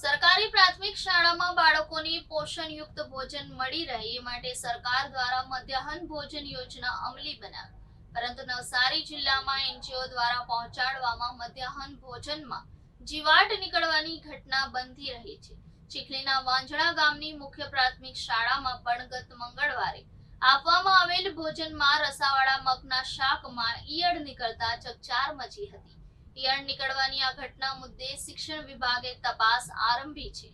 સરકારી પ્રાથમિક શાળામાં બાળકોને પોષણયુક્ત ભોજન મળી રહે એ માટે સરકાર દ્વારા મધ્યાહન ભોજન યોજના અમલી બનાવી. પરંતુ નવસારી જિલ્લામાં એનજીઓ દ્વારા પહોંચાડવામાં મધ્યાહન ભોજનમાં જીવાટ નીકળવાની ઘટના બનતી રહી છે. ચીખલીના વાંજણા ગામની મુખ્ય પ્રાથમિક શાળામાં પણ ગત મંગળવારે આપવામાં આવેલ ભોજનમાં રસાવાળા મગના શાકમાં ઈયળ નીકળતા ચકચાર મચી હતી. ઈયળ નીકળવાની આ ઘટના મુદ્દે શિક્ષણ વિભાગે તપાસ આરંભી છે.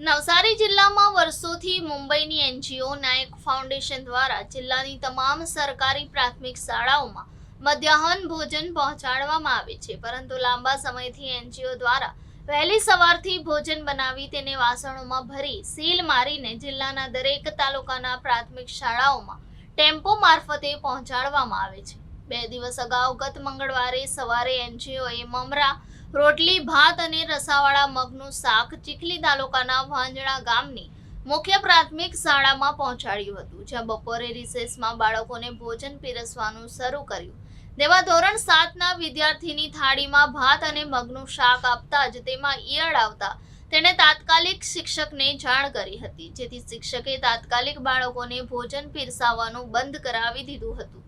નવસારી જિલ્લામાં વર્ષોથી મુંબઈની એનજીઓ નાયક ફાઉન્ડેશન દ્વારા જિલ્લાની તમામ સરકારી પ્રાથમિક શાળાઓમાં મધ્યાહન ભોજન પહોંચાડવામાં આવે છે. પરંતુ લાંબા સમયથી એનજીઓ દ્વારા વહેલી સવારથી ભોજન બનાવી તેને વાસણોમાં ભરી, સીલ મારીને જિલ્લાના દરેક તાલુકાના પ્રાથમિક શાળાઓમાં ટેમ્પો મારફતે પહોંચાડવામાં આવે છે. બે દિવસ અગાઉ ગત મંગળવારે સવારે એનજીઓએ મમરા, રોટલી, ભાત અને રસાવાળા મગનું શાક ચીખલી તાલુકાના વાંજણા ગામની મુખ્ય પ્રાથમિક શાળામાં પહોંચાડ્યું હતું, જ્યાં બપોરે રિસેસમાં બાળકોને ભોજન પીરસવાનું શરૂ કર્યું. તેવા ધોરણ સાતના વિદ્યાર્થીની થાળીમાં ભાત અને મગનું શાક આપતા જ તેમાં ઈયળ આવતા તેણે તાત્કાલિક શિક્ષકને જાણ કરી હતી, જેથી શિક્ષકે તાત્કાલિક બાળકોને ભોજન પીરસાવવાનું બંધ કરાવી દીધું હતું.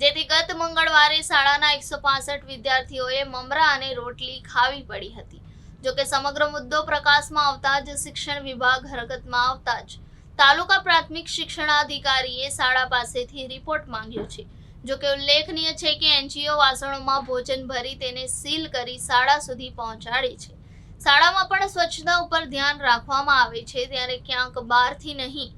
જેથી ગત મંગળવારે શાળાના એકસો વિદ્યાર્થીઓએ મમરા અને રોટલી ખાવી પડી હતી. જોકે સમગ્ર મુદ્દો પ્રકાશમાં આવતા જ શિક્ષણ વિભાગ હરકતમાં આવતા જ તાલુકા પ્રાથમિક શિક્ષણાધિકારીએ શાળા પાસેથી રિપોર્ટ માંગ્યો છે. જોકે ઉલ્લેખનીય છે કે એનજીઓ વાસણોમાં ભોજન ભરી તેને સીલ કરી શાળા સુધી પહોંચાડે છે. શાળામાં પણ સ્વચ્છતા ઉપર ધ્યાન રાખવામાં આવે છે, ત્યારે ક્યાંક બહારથી નહીં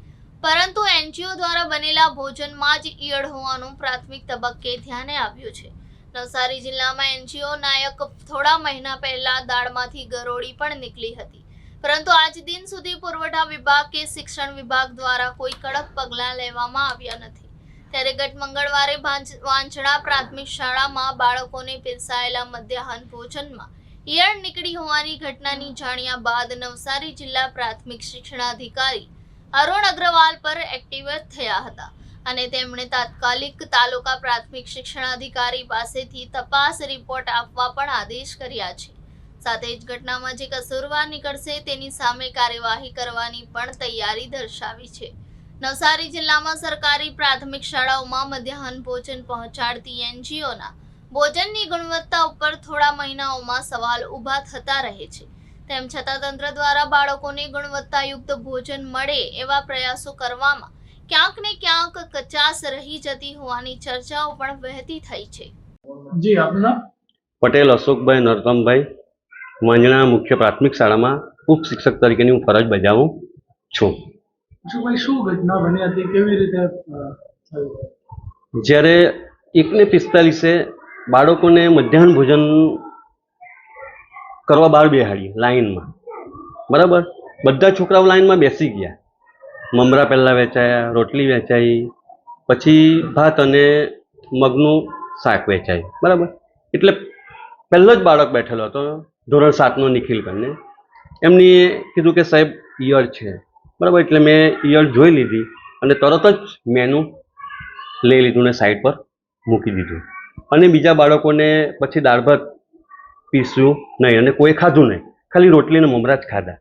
પરંતુ એનજીઓ દ્વારા બનેલા ભોજનમાં જ ઈયળ હોવાનું પ્રાથમિક તબક્કે ધ્યાને આવ્યું છે. નવસારી જિલ્લામાં એનજીઓ નાયક થોડા મહિના પહેલા દાળમાંથી ગરોળી પણ નીકળી હતી. પરંતુ આજ દિન સુધી પુરવઠા વિભાગ કે શિક્ષણ વિભાગ દ્વારા કોઈ કડક પગલાં લેવામાં આવ્યા નથી. ત્યારે ગત મંગળવારે વાંચણા પ્રાથમિક શાળામાં બાળકોને પીરસાયેલા મધ્યાહન ભોજનમાં ઈયળ નીકળી હોવાની ઘટનાની જાણ્યા બાદ નવસારી જિલ્લા પ્રાથમિક શિક્ષણાધિકારી અરુણ અગ્રવાલ પર એક્ટિવ થયા હતા અને તેમણે તાત્કાલિક તાલુકા પ્રાથમિક શિક્ષણાધિકારી પાસેથી તપાસ રિપોર્ટ આપવા પણ આદેશ કર્યા છે. સાથે જ ઘટનામાં જે કસૂરવાર નીકળશે તેની સામે કાર્યવાહી કરવાની પણ તૈયારી દર્શાવી છે. નવસારી જિલ્લામાં સરકારી પ્રાથમિક શાળાઓમાં મધ્યાહન ભોજન પહોંચાડતી એનજીઓના ભોજનની ગુણવત્તા ઉપર થોડા મહિનાઓમાં સવાલ ઊભા થતા રહે છે. તેમ છતાં તંત્ર દ્વારા બાળકોને ગુણવત્તાયુક્ત ભોજન મળે એવા પ્રયાસો કરવામાં ક્યાંક ને ક્યાંક કચાસ રહી જતી હોવાની ચર્ચાઓ પણ વહેતી થઈ છે. જી આપના પટેલ અશોકભાઈ નરતમભાઈ મંજણા મુખ્ય પ્રાથમિક શાળામાં ઉપ શિક્ષક તરીકેની હું ફરજ બજાવું છું. શું ઘટના બની હતી? કેવી રીતે જ્યારે એકને પિસ્તાલીસે બાળકોને મધ્યાહન ભોજન કરવા બહાર બેહાડીએ લાઇનમાં બરાબર? બધા છોકરાઓ લાઇનમાં બેસી ગયા. મમરા પહેલાં વેચાયા, રોટલી વેચાઈ, પછી ભાત અને મગનું શાક વેચાયું. બરાબર? એટલે પહેલો જ બાળક બેઠેલો હતો, ધોરણ સાતનો નિખિલ કરીને. એમની કીધું કે, સાહેબ, ઈયળ છે. બરાબર? એટલે મેં ઈયળ જોઈ લીધી અને તરત જ મેનુ લઈ લીધું ને સાઈડ પર મૂકી દીધું. અને બીજા બાળકોને પછી દાળ ભાત પીસ્યું નહીં અને કોઈ ખાધું નહીં. ખાલી રોટલી ને મમરા જ ખાધા.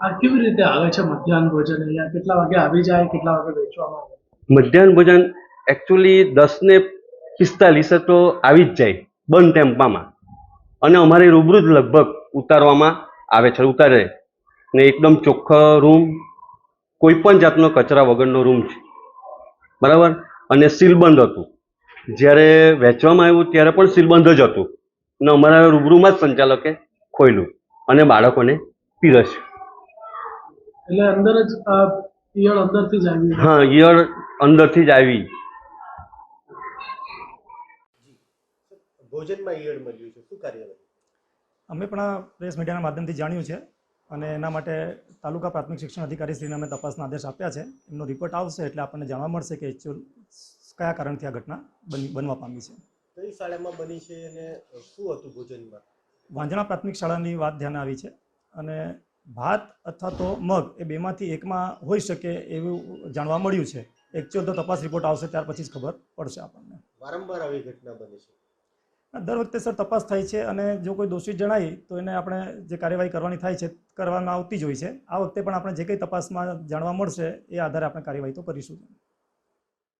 આ કેવી રીતે આવે છે મધ્યાહન ભોજન? અહીંયા કેટલા વાગે આવી જાય કેટલા વાગે વેચવામાં આવે? મધ્યાહન ભોજન એકચ્યુઅલી દસ ને પિસ્તાલીસે તો આવી જ જાય બંધ ટેમ્પામાં. અને અમારે રૂબરૂ જ લગભગ ઉતારવામાં આવે છે ઉતારે. ને એકદમ ચોખ્ખો રૂમ કોઈ પણ જાતનો કચરા વગરનો રૂમ છે. બરાબર? અને સીલબંધ હતું. જ્યારે વેચવામાં આવ્યું ત્યારે પણ સીલબંધ જ હતું. ને અમારા રૂબરૂમાં જ સંચાલકે ખોલ્યું અને બાળકોને પીરસ્યું. એટલે અંદર જ ઈયળ અંદરથી જ આવી. હા ઈયળ અંદરથી જ આવી. ભોજનમાં ઈયળ મળ્યું છે. શું કાર્યવાહી? અમે પણ આ પ્રેસ મીડિયાના માધ્યમથી જાણ્યું છે અને એના માટે તાલુકા પ્રાથમિક શિક્ષણ અધિકારી શ્રીને અમે તપાસના આદેશ આપ્યા છે. એમનો રિપોર્ટ આવશે એટલે આપણને જાણવા મળશે કે એકચ્યુઅલ કયા કારણથી આ ઘટના બની બનવા પામી છે. કઈ શાળામાં બની છે અને શું હતું ભોજનમાં? વાંજણા પ્રાથમિક શાળાની વાત ધ્યાન આવી છે અને ભાત અથવા તો મગ એ બેમાંથી એકમાં હોઈ શકે એવું જાણવા મળ્યું છે. એકચ્યુઅલ તો તપાસ રિપોર્ટ આવશે ત્યાર પછી જ ખબર પડશે આપણને. વારંવાર આવી ઘટના બની છે. દર વખતે સર તપાસ થાય છે અને જો કોઈ દોષિત જણાય તો એને આપણે જે કાર્યવાહી કરવાની થાય છે કરવામાં આવતી જ હોય છે. આ વખતે પણ આપણે જે કંઈ તપાસમાં જાણવા મળશે એ આધારે આપણે કાર્યવાહી તો કરીશું.